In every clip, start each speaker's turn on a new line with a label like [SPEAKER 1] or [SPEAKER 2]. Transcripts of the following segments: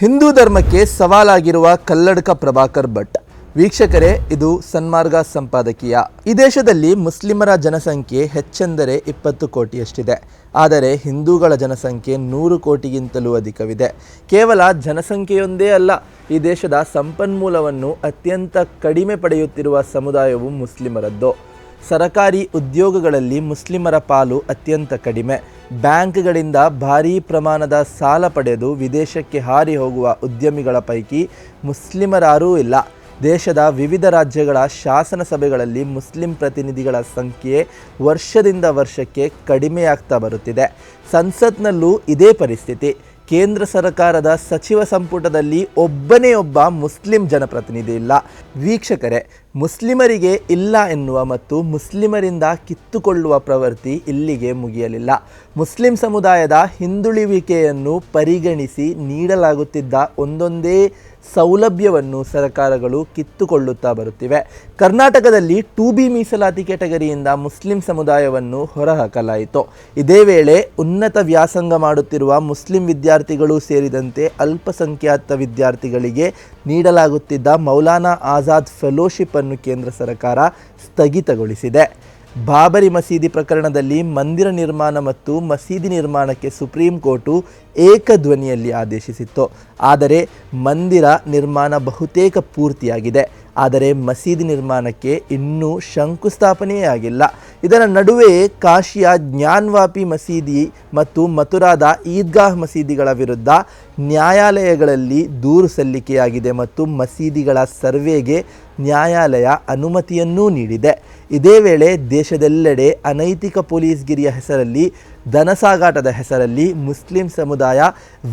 [SPEAKER 1] ಹಿಂದೂ ಧರ್ಮಕ್ಕೆ ಸವಾಲಾಗಿರುವ ಕಲ್ಲಡ್ಕ ಪ್ರಭಾಕರ್ ಭಟ್. ವೀಕ್ಷಕರೇ, ಇದು ಸನ್ಮಾರ್ಗ ಸಂಪಾದಕೀಯ. ಈ ದೇಶದಲ್ಲಿ ಮುಸ್ಲಿಮರ ಜನಸಂಖ್ಯೆ ಹೆಚ್ಚೆಂದರೆ ಇಪ್ಪತ್ತು ಕೋಟಿಯಷ್ಟಿದೆ. ಆದರೆ ಹಿಂದೂಗಳ ಜನಸಂಖ್ಯೆ ನೂರು ಕೋಟಿಗಿಂತಲೂ ಅಧಿಕವಿದೆ. ಕೇವಲ ಜನಸಂಖ್ಯೆಯೊಂದೇ ಅಲ್ಲ, ಈ ದೇಶದ ಸಂಪನ್ಮೂಲವನ್ನು ಅತ್ಯಂತ ಕಡಿಮೆ ಪಡೆಯುತ್ತಿರುವ ಸಮುದಾಯವು ಮುಸ್ಲಿಮರದ್ದು. ಸರಕಾರಿ ಉದ್ಯೋಗಗಳಲ್ಲಿ ಮುಸ್ಲಿಮರ ಪಾಲು ಅತ್ಯಂತ ಕಡಿಮೆ. ಬ್ಯಾಂಕ್ಗಳಿಂದ ಭಾರೀ ಪ್ರಮಾಣದ ಸಾಲ ಪಡೆದು ವಿದೇಶಕ್ಕೆ ಹಾರಿ ಹೋಗುವ ಉದ್ಯಮಿಗಳ ಪೈಕಿ ಮುಸ್ಲಿಮರಾರೂ ಇಲ್ಲ. ದೇಶದ ವಿವಿಧ ರಾಜ್ಯಗಳ ಶಾಸನ ಸಭೆಗಳಲ್ಲಿ ಮುಸ್ಲಿಂ ಪ್ರತಿನಿಧಿಗಳ ಸಂಖ್ಯೆ ವರ್ಷದಿಂದ ವರ್ಷಕ್ಕೆ ಕಡಿಮೆಯಾಗ್ತಾ ಬರುತ್ತಿದೆ. ಸಂಸತ್ನಲ್ಲೂ ಇದೇ ಪರಿಸ್ಥಿತಿ. ಕೇಂದ್ರ ಸರ್ಕಾರದ ಸಚಿವ ಸಂಪುಟದಲ್ಲಿ ಒಬ್ಬನೇ ಒಬ್ಬ ಮುಸ್ಲಿಂ ಜನಪ್ರತಿನಿಧಿ ಇಲ್ಲ. ವೀಕ್ಷಕರೇ, ಮುಸ್ಲಿಮರಿಗೆ ಇಲ್ಲ ಎನ್ನುವ ಮತ್ತು ಮುಸ್ಲಿಮರಿಂದ ಕಿತ್ತುಕೊಳ್ಳುವ ಪ್ರವೃತ್ತಿ ಇಲ್ಲಿಗೆ ಮುಗಿಯಲಿಲ್ಲ. ಮುಸ್ಲಿಂ ಸಮುದಾಯದ ಹಿಂದುಳಿವಿಕೆಯನ್ನು ಪರಿಗಣಿಸಿ ನೀಡಲಾಗುತ್ತಿದ್ದ ಒಂದೊಂದೇ ಸೌಲಭ್ಯವನ್ನು ಸರ್ಕಾರಗಳು ಕಿತ್ತುಕೊಳ್ಳುತ್ತಾ ಬರುತ್ತಿವೆ. ಕರ್ನಾಟಕದಲ್ಲಿ ಟು ಬಿ ಮೀಸಲಾತಿ ಕೆಟಗರಿಯಿಂದ ಮುಸ್ಲಿಂ ಸಮುದಾಯವನ್ನು ಹೊರಹಾಕಲಾಯಿತು. ಇದೇ ವೇಳೆ ಉನ್ನತ ವ್ಯಾಸಂಗ ಮಾಡುತ್ತಿರುವ ಮುಸ್ಲಿಂ ವಿದ್ಯಾರ್ಥಿಗಳು ಸೇರಿದಂತೆ ಅಲ್ಪಸಂಖ್ಯಾತ ವಿದ್ಯಾರ್ಥಿಗಳಿಗೆ ನೀಡಲಾಗುತ್ತಿದ್ದ ಮೌಲಾನಾ ಆಜಾದ್ ಫೆಲೋಶಿಪ್ ಅನ್ನು ಕೇಂದ್ರ ಸರ್ಕಾರ ಸ್ಥಗಿತಗೊಳಿಸಿದೆ. ಬಾಬರಿ ಮಸೀದಿ ಪ್ರಕರಣದಲ್ಲಿ ಮಂದಿರ ನಿರ್ಮಾಣ ಮತ್ತು ಮಸೀದಿ ನಿರ್ಮಾಣಕ್ಕೆ ಸುಪ್ರೀಂ ಕೋರ್ಟು ಏಕಧ್ವನಿಯಲ್ಲಿ ಆದೇಶಿಸಿತ್ತು. ಆದರೆ ಮಂದಿರ ನಿರ್ಮಾಣ ಬಹುತೇಕ ಪೂರ್ತಿಯಾಗಿದೆ. ಆದರೆ ಮಸೀದಿ ನಿರ್ಮಾಣಕ್ಕೆ ಇನ್ನೂ ಶಂಕುಸ್ಥಾಪನೆಯೇ ಆಗಿಲ್ಲ. ಇದರ ನಡುವೆ ಕಾಶಿಯ ಜ್ಞಾನ್ವಾಪಿ ಮಸೀದಿ ಮತ್ತು ಮಥುರಾದ ಈದ್ಗಾಹ್ ಮಸೀದಿಗಳ ವಿರುದ್ಧ ನ್ಯಾಯಾಲಯಗಳಲ್ಲಿ ದೂರು ಸಲ್ಲಿಕೆಯಾಗಿದೆ ಮತ್ತು ಮಸೀದಿಗಳ ಸರ್ವೆಗೆ ನ್ಯಾಯಾಲಯ ಅನುಮತಿಯನ್ನೂ ನೀಡಿದೆ. ಇದೇ ವೇಳೆ ದೇಶದೆಲ್ಲೆಡೆ ಅನೈತಿಕ ಪೊಲೀಸ್ಗಿರಿಯ ಹೆಸರಲ್ಲಿ ಧನಸಾಗಾಟದ ಹೆಸರಲ್ಲಿ ಮುಸ್ಲಿಂ ಸಮುದಾಯ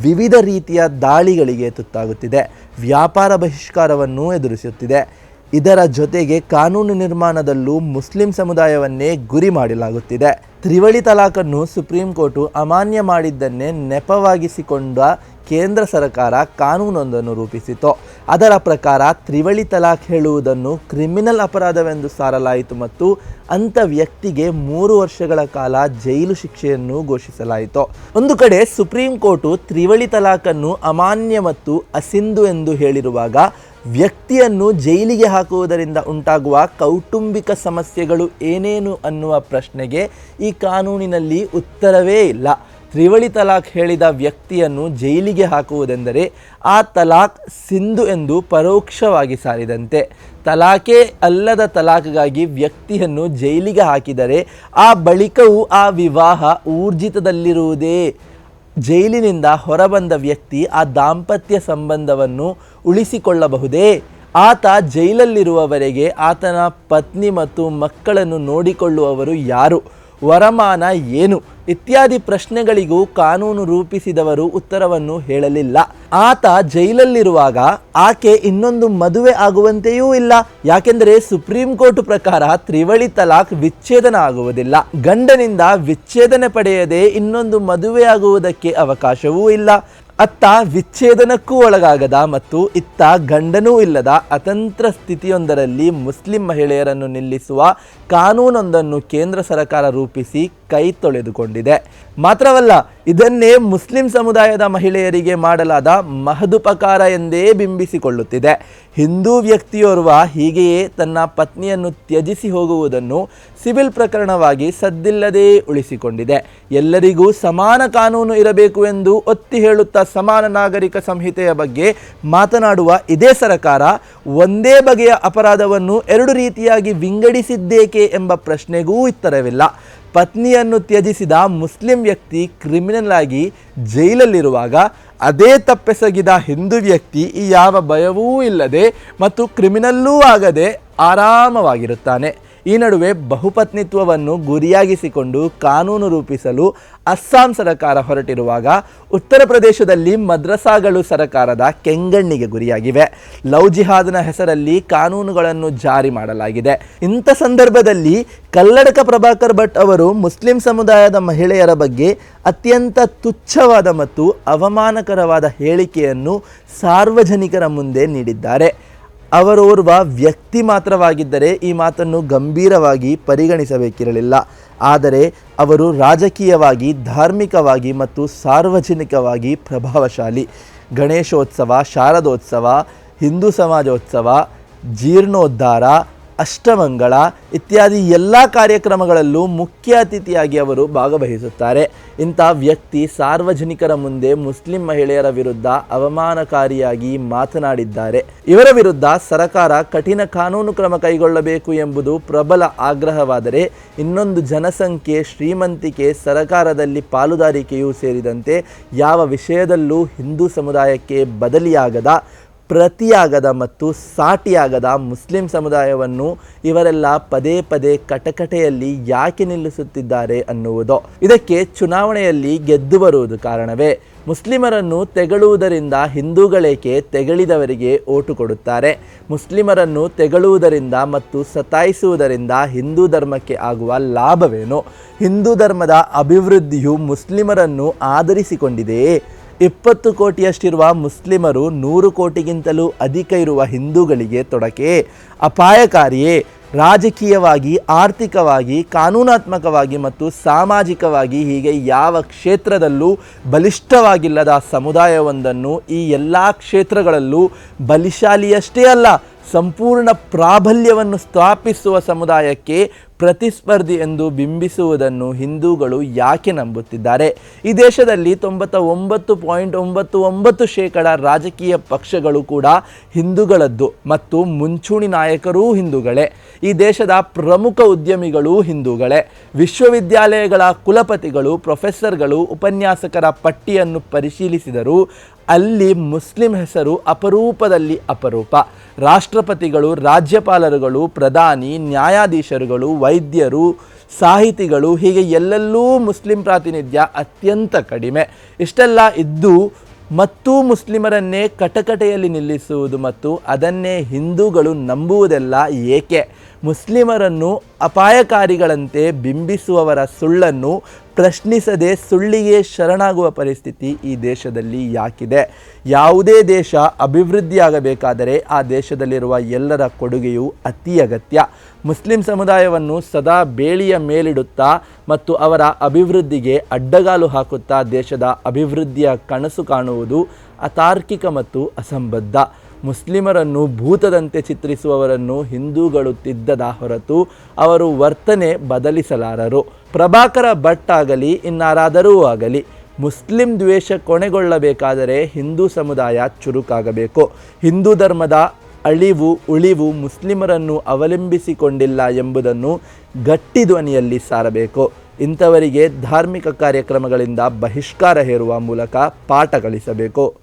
[SPEAKER 1] ವಿವಿಧ ರೀತಿಯ ದಾಳಿಗಳಿಗೆ ತುತ್ತಾಗುತ್ತಿದೆ. ವ್ಯಾಪಾರ ಬಹಿಷ್ಕಾರವನ್ನು ಎದುರಿಸುತ್ತಿದೆ. ಇದರ ಜೊತೆಗೆ ಕಾನೂನು ನಿರ್ಮಾಣದಲ್ಲೂ ಮುಸ್ಲಿಂ ಸಮುದಾಯವನ್ನೇ ಗುರಿ ಮಾಡಲಾಗುತ್ತಿದೆ. ತ್ರಿವಳಿ ತಲಾಖನ್ನು ಸುಪ್ರೀಂ ಕೋರ್ಟು ಅಮಾನ್ಯ ಮಾಡಿದ್ದನ್ನೇ ನೆಪವಾಗಿಸಿಕೊಂಡ ಕೇಂದ್ರ ಸರ್ಕಾರ ಕಾನೂನೊಂದನ್ನು ರೂಪಿಸಿತು ಅದರ ಪ್ರಕಾರ ತ್ರಿವಳಿ ತಲಾಖ್ ಹೇಳುವುದನ್ನು ಕ್ರಿಮಿನಲ್ ಅಪರಾಧವೆಂದು ಸಾರಲಾಯಿತು ಮತ್ತು ಅಂಥ ವ್ಯಕ್ತಿಗೆ ಮೂರು ವರ್ಷಗಳ ಕಾಲ ಜೈಲು ಶಿಕ್ಷೆಯನ್ನು ಘೋಷಿಸಲಾಯಿತು. ಒಂದು ಕಡೆ ಸುಪ್ರೀಂ ಕೋರ್ಟು ತ್ರಿವಳಿ ತಲಾಖನ್ನು ಅಮಾನ್ಯ ಮತ್ತು ಅಸಿಂಧು ಎಂದು ಹೇಳಿರುವಾಗ ವ್ಯಕ್ತಿಯನ್ನು ಜೈಲಿಗೆ ಹಾಕುವುದರಿಂದ ಉಂಟಾಗುವ ಕೌಟುಂಬಿಕ ಸಮಸ್ಯೆಗಳು ಏನೇನು ಅನ್ನುವ ಪ್ರಶ್ನೆಗೆ ಈ ಕಾನೂನಿನಲ್ಲಿ ಉತ್ತರವೇ ಇಲ್ಲ. ತ್ರಿವಳಿ ತಲಾಖ್ ಹೇಳಿದ ವ್ಯಕ್ತಿಯನ್ನು ಜೈಲಿಗೆ ಹಾಕುವುದೆಂದರೆ ಆ ತಲಾಖ್ ಸಿಂಧು ಎಂದು ಪರೋಕ್ಷವಾಗಿ ಸಾರಿದಂತೆ. ತಲಾಖೆ ಅಲ್ಲದ ತಲಾಖ್ಗಾಗಿ ವ್ಯಕ್ತಿಯನ್ನು ಜೈಲಿಗೆ ಹಾಕಿದರೆ ಆ ಬಳಿಕವೂ ಆ ವಿವಾಹ ಊರ್ಜಿತದಲ್ಲಿರುವುದೇ. ಜೈಲಿನಿಂದ ಹೊರಬಂದ ವ್ಯಕ್ತಿ ಆ ದಾಂಪತ್ಯ ಸಂಬಂಧವನ್ನು ಉಳಿಸಿಕೊಳ್ಳಬಹುದೇ. ಆತ ಜೈಲಲ್ಲಿರುವವರೆಗೆ ಆತನ ಪತ್ನಿ ಮತ್ತು ಮಕ್ಕಳನ್ನು ನೋಡಿಕೊಳ್ಳುವವರು ಯಾರು? ವರಮಾನ ಏನು? ಇತ್ಯಾದಿ ಪ್ರಶ್ನೆಗಳಿಗೂ ಕಾನೂನು ರೂಪಿಸಿದವರು ಉತ್ತರವನ್ನು ಹೇಳಲಿಲ್ಲ. ಆತ ಜೈಲಲ್ಲಿರುವಾಗ ಆಕೆ ಇನ್ನೊಂದು ಮದುವೆ ಆಗುವಂತೆಯೂ ಇಲ್ಲ. ಯಾಕೆಂದರೆ ಸುಪ್ರೀಂ ಕೋರ್ಟ್ ಪ್ರಕಾರ ತ್ರಿವಳಿ ತಲಾಖ್ ವಿಚ್ಛೇದನ ಆಗುವುದಿಲ್ಲ. ಗಂಡನಿಂದ ವಿಚ್ಛೇದನೆ ಪಡೆಯದೆ ಇನ್ನೊಂದು ಮದುವೆ ಆಗುವುದಕ್ಕೆ ಅವಕಾಶವೂ ಇಲ್ಲ. ಅತ್ತ ವಿಚ್ಛೇದನಕ್ಕೂ ಒಳಗಾಗದ ಮತ್ತು ಇತ್ತ ಗಂಡನೂ ಇಲ್ಲದ ಅತಂತ್ರ ಸ್ಥಿತಿಯೊಂದರಲ್ಲಿ ಮುಸ್ಲಿಂ ಮಹಿಳೆಯರನ್ನು ನಿಲ್ಲಿಸುವ ಕಾನೂನೊಂದನ್ನು ಕೇಂದ್ರ ಸರ್ಕಾರ ರೂಪಿಸಿ ಕೈ ತೊಳೆದುಕೊಂಡಿದೆ. ಮಾತ್ರವಲ್ಲ, ಇದನ್ನೇ ಮುಸ್ಲಿಂ ಸಮುದಾಯದ ಮಹಿಳೆಯರಿಗೆ ಮಾಡಲಾದ ಮಹದುಪಕಾರ ಎಂದೇ ಬಿಂಬಿಸಿಕೊಳ್ಳುತ್ತಿದೆ. ಹಿಂದೂ ವ್ಯಕ್ತಿಯೋರ್ವ ಹೀಗೆಯೇ ತನ್ನ ಪತ್ನಿಯನ್ನು ತ್ಯಜಿಸಿ ಹೋಗುವುದನ್ನು ಸಿವಿಲ್ ಪ್ರಕರಣವಾಗಿ ಸದ್ದಿಲ್ಲದೇ ಉಳಿಸಿಕೊಂಡಿದೆ. ಎಲ್ಲರಿಗೂ ಸಮಾನ ಕಾನೂನು ಇರಬೇಕು ಎಂದು ಒತ್ತಿ ಹೇಳುತ್ತಾ ಸಮಾನ ನಾಗರಿಕ ಸಂಹಿತೆಯ ಬಗ್ಗೆ ಮಾತನಾಡುವ ಇದೇ ಸರಕಾರ ಒಂದೇ ಬಗೆಯ ಅಪರಾಧವನ್ನು ಎರಡು ರೀತಿಯಾಗಿ ವಿಂಗಡಿಸಿದ್ದೇಕೆ ಎಂಬ ಪ್ರಶ್ನೆಗೂ ಉತ್ತರವಿಲ್ಲ. ಪತ್ನಿಯನ್ನು ತ್ಯಜಿಸಿದ ಮುಸ್ಲಿಂ ವ್ಯಕ್ತಿ ಕ್ರಿಮಿನಲ್ ಆಗಿ ಜೈಲಲ್ಲಿರುವಾಗ ಅದೇ ತಪ್ಪೆಸಗಿದ ಹಿಂದೂ ವ್ಯಕ್ತಿ ಯಾವ ಭಯವೂ ಇಲ್ಲದೆ ಮತ್ತು ಕ್ರಿಮಿನಲ್ಲೂ ಆಗದೆ ಆರಾಮವಾಗಿರುತ್ತಾನೆ. ಈ ನಡುವೆ ಬಹುಪತ್ನಿತ್ವವನ್ನು ಗುರಿಯಾಗಿಸಿಕೊಂಡು ಕಾನೂನು ರೂಪಿಸಲು ಅಸ್ಸಾಂ ಸರಕಾರ ಹೊರಟಿರುವಾಗ ಉತ್ತರ ಪ್ರದೇಶದಲ್ಲಿ ಮದ್ರಸಾಗಳು ಸರಕಾರದ ಕೆಂಗಣ್ಣಿಗೆ ಗುರಿಯಾಗಿವೆ. ಲವ್ ಜಿಹಾದ್ನ ಹೆಸರಲ್ಲಿ ಕಾನೂನುಗಳನ್ನು ಜಾರಿ ಮಾಡಲಾಗಿದೆ. ಇಂಥ ಸಂದರ್ಭದಲ್ಲಿ ಕಲ್ಲಡಕ ಪ್ರಭಾಕರ್ ಭಟ್ ಅವರು ಮುಸ್ಲಿಂ ಸಮುದಾಯದ ಮಹಿಳೆಯರ ಬಗ್ಗೆ ಅತ್ಯಂತ ತುಚ್ಛವಾದ ಮತ್ತು ಅವಮಾನಕರವಾದ ಹೇಳಿಕೆಯನ್ನು ಸಾರ್ವಜನಿಕರ ಮುಂದೆ ನೀಡಿದ್ದಾರೆ. ಅವರೋರ್ವ ವ್ಯಕ್ತಿ ಮಾತ್ರವಾಗಿದ್ದರೆ ಈ ಮಾತನ್ನು ಗಂಭೀರವಾಗಿ ಪರಿಗಣಿಸಬೇಕಿರಲಿಲ್ಲ. ಆದರೆ ಅವರು ರಾಜಕೀಯವಾಗಿ, ಧಾರ್ಮಿಕವಾಗಿ ಮತ್ತು ಸಾರ್ವಜನಿಕವಾಗಿ ಪ್ರಭಾವಶಾಲಿ. ಗಣೇಶೋತ್ಸವ, ಶಾರದೋತ್ಸವ, ಹಿಂದೂ ಸಮಾಜೋತ್ಸವ, ಜೀರ್ಣೋದ್ಧಾರ ಅಷ್ಟಮಂಗಳ ಇತ್ಯಾದಿ ಎಲ್ಲ ಕಾರ್ಯಕ್ರಮಗಳಲ್ಲೂ ಮುಖ್ಯ ಅತಿಥಿಯಾಗಿ ಅವರು ಭಾಗವಹಿಸುತ್ತಾರೆ. ಇಂಥ ವ್ಯಕ್ತಿ ಸಾರ್ವಜನಿಕರ ಮುಂದೆ ಮುಸ್ಲಿಂ ಮಹಿಳೆಯರ ವಿರುದ್ಧ ಅವಮಾನಕಾರಿಯಾಗಿ ಮಾತನಾಡಿದ್ದಾರೆ. ಇವರ ವಿರುದ್ಧ ಸರಕಾರ ಕಠಿಣ ಕಾನೂನು ಕ್ರಮ ಕೈಗೊಳ್ಳಬೇಕು ಎಂಬುದು ಪ್ರಬಲ ಆಗ್ರಹವಾದರೆ ಇನ್ನೊಂದು ಜನಸಂಖ್ಯೆ ಶ್ರೀಮಂತಿಕೆ ಸರಕಾರದಲ್ಲಿ ಪಾಲುದಾರಿಕೆಯೂ ಸೇರಿದಂತೆ ಯಾವ ವಿಷಯದಲ್ಲೂ ಹಿಂದೂ ಸಮುದಾಯಕ್ಕೆ ಬದಲಿಯಾಗದ ಪ್ರತಿಯಾಗದ ಮತ್ತು ಸಾಟಿಯಾಗದ ಮುಸ್ಲಿಂ ಸಮುದಾಯವನ್ನು ಇವರೆಲ್ಲ ಪದೇ ಪದೇ ಕಟಕಟೆಯಲ್ಲಿ ಯಾಕೆ ನಿಲ್ಲಿಸುತ್ತಿದ್ದಾರೆ ಅನ್ನುವುದು. ಇದಕ್ಕೆ ಚುನಾವಣೆಯಲ್ಲಿ ಗೆದ್ದು ಬರುವುದು ಕಾರಣವೇ. ಮುಸ್ಲಿಮರನ್ನು ತೆಗಳುವುದರಿಂದ ಹಿಂದೂಗಳೇಕೆ ತೆಗಳಿದವರಿಗೆ ಓಟು ಕೊಡುತ್ತಾರೆ. ಮುಸ್ಲಿಮರನ್ನು ತೆಗಳುವುದರಿಂದ ಮತ್ತು ಸತಾಯಿಸುವುದರಿಂದ ಹಿಂದೂ ಧರ್ಮಕ್ಕೆ ಆಗುವ ಲಾಭವೇನು? ಹಿಂದೂ ಧರ್ಮದ ಅಭಿವೃದ್ಧಿಯು ಮುಸ್ಲಿಮರನ್ನು ಆಧರಿಸಿಕೊಂಡಿದೆಯೇ? ಇಪ್ಪತ್ತು ಕೋಟಿಯಷ್ಟಿರುವ ಮುಸ್ಲಿಮರು ನೂರು ಕೋಟಿಗಿಂತಲೂ ಅಧಿಕ ಇರುವ ಹಿಂದೂಗಳಿಗೆ ತೊಡಕೆ. ಅಪಾಯಕಾರಿಯೇ, ರಾಜಕೀಯವಾಗಿ, ಆರ್ಥಿಕವಾಗಿ, ಕಾನೂನಾತ್ಮಕವಾಗಿ ಮತ್ತು ಸಾಮಾಜಿಕವಾಗಿ ಹೀಗೆ ಯಾವ ಕ್ಷೇತ್ರದಲ್ಲೂ ಬಲಿಷ್ಠವಾಗಿಲ್ಲದ ಸಮುದಾಯವೊಂದನ್ನು ಈ ಎಲ್ಲ ಕ್ಷೇತ್ರಗಳಲ್ಲೂ ಬಲಿಶಾಲಿಯಷ್ಟೇ ಅಲ್ಲ, ಸಂಪೂರ್ಣ ಪ್ರಾಬಲ್ಯವನ್ನು ಸ್ಥಾಪಿಸುವ ಸಮುದಾಯಕ್ಕೆ ಪ್ರತಿಸ್ಪರ್ಧಿ ಎಂದು ಬಿಂಬಿಸುವುದನ್ನು ಹಿಂದೂಗಳು ಯಾಕೆ ನಂಬುತ್ತಿದ್ದಾರೆ? ಈ ದೇಶದಲ್ಲಿ ತೊಂಬತ್ತ ಒಂಬತ್ತು ಪಾಯಿಂಟ್ ಒಂಬತ್ತು ಒಂಬತ್ತು ಶೇಕಡ ರಾಜಕೀಯ ಪಕ್ಷಗಳು ಕೂಡ ಹಿಂದೂಗಳದ್ದು ಮತ್ತು ಮುಂಚೂಣಿ ನಾಯಕರೂ ಹಿಂದೂಗಳೇ. ಈ ದೇಶದ ಪ್ರಮುಖ ಉದ್ಯಮಿಗಳು ಹಿಂದೂಗಳೇ. ವಿಶ್ವವಿದ್ಯಾಲಯಗಳ ಕುಲಪತಿಗಳು, ಪ್ರೊಫೆಸರ್ಗಳು, ಉಪನ್ಯಾಸಕರ ಪಟ್ಟಿಯನ್ನು ಪರಿಶೀಲಿಸಿದರು ಅಲ್ಲಿ ಮುಸ್ಲಿಂ ಹೆಸರು ಅಪರೂಪದಲ್ಲಿ ಅಪರೂಪ. ರಾಷ್ಟ್ರಪತಿಗಳು, ರಾಜ್ಯಪಾಲರುಗಳು, ಪ್ರಧಾನಿ, ನ್ಯಾಯಾಧೀಶರುಗಳು, ವೈದ್ಯರು, ಸಾಹಿತಿಗಳು, ಹೀಗೆ ಎಲ್ಲೆಲ್ಲೂ ಮುಸ್ಲಿಂ ಪ್ರಾತಿನಿಧ್ಯ ಅತ್ಯಂತ ಕಡಿಮೆ. ಇಷ್ಟೆಲ್ಲ ಇದ್ದು ಮತ್ತು ಮುಸ್ಲಿಮರನ್ನೇ ಕಟಕಟೆಯಲ್ಲಿ ನಿಲ್ಲಿಸುವುದು ಮತ್ತು ಅದನ್ನೇ ಹಿಂದೂಗಳು ನಂಬುವುದೆಲ್ಲ ಏಕೆ? ಮುಸ್ಲಿಮರನ್ನು ಅಪಾಯಕಾರಿಗಳಂತೆ ಬಿಂಬಿಸುವವರ ಸುಳ್ಳನ್ನು ಪ್ರಶ್ನಿಸದೆ ಸುಳ್ಳಿಗೆ ಶರಣಾಗುವ ಪರಿಸ್ಥಿತಿ ಈ ದೇಶದಲ್ಲಿ ಯಾಕಿದೆ? ಯಾವುದೇ ದೇಶ ಅಭಿವೃದ್ಧಿಯಾಗಬೇಕಾದರೆ ಆ ದೇಶದಲ್ಲಿರುವ ಎಲ್ಲರ ಕೊಡುಗೆಯು ಅತಿ ಅಗತ್ಯ. ಮುಸ್ಲಿಂ ಸಮುದಾಯವನ್ನು ಸದಾ ಬೇಳಿಯ ಮೇಲಿಡುತ್ತಾ ಮತ್ತು ಅವರ ಅಭಿವೃದ್ಧಿಗೆ ಅಡ್ಡಗಾಲು ಹಾಕುತ್ತಾ ದೇಶದ ಅಭಿವೃದ್ಧಿಯ ಕನಸು ಕಾಣುವುದು ಅತಾರ್ಕಿಕ ಮತ್ತು ಅಸಂಬದ್ಧ. ಮುಸ್ಲಿಮರನ್ನು ಭೂತದಂತೆ ಚಿತ್ರಿಸುವವರನ್ನು ಹಿಂದೂಗಳು ತಿದ್ದದ ಹೊರತು ಅವರು ವರ್ತನೆ ಬದಲಿಸಲಾರರು. ಪ್ರಭಾಕರ ಭಟ್ ಆಗಲಿ, ಇನ್ನಾರಾದರೂ ಆಗಲಿ, ಮುಸ್ಲಿಂ ದ್ವೇಷ ಕೊನೆಗೊಳ್ಳಬೇಕಾದರೆ ಹಿಂದೂ ಸಮುದಾಯ ಚುರುಕಾಗಬೇಕು. ಹಿಂದೂ ಧರ್ಮದ ಅಳಿವು, ಉಳಿವು ಮುಸ್ಲಿಮರನ್ನು ಅವಲಂಬಿಸಿಕೊಂಡಿಲ್ಲ ಎಂಬುದನ್ನು ಗಟ್ಟಿ ಧ್ವನಿಯಲ್ಲಿ ಸಾರಬೇಕು. ಇಂಥವರಿಗೆ ಧಾರ್ಮಿಕ ಕಾರ್ಯಕ್ರಮಗಳಿಂದ ಬಹಿಷ್ಕಾರ ಹೇರುವ ಮೂಲಕ ಪಾಠ ಕಲಿಸಬೇಕು.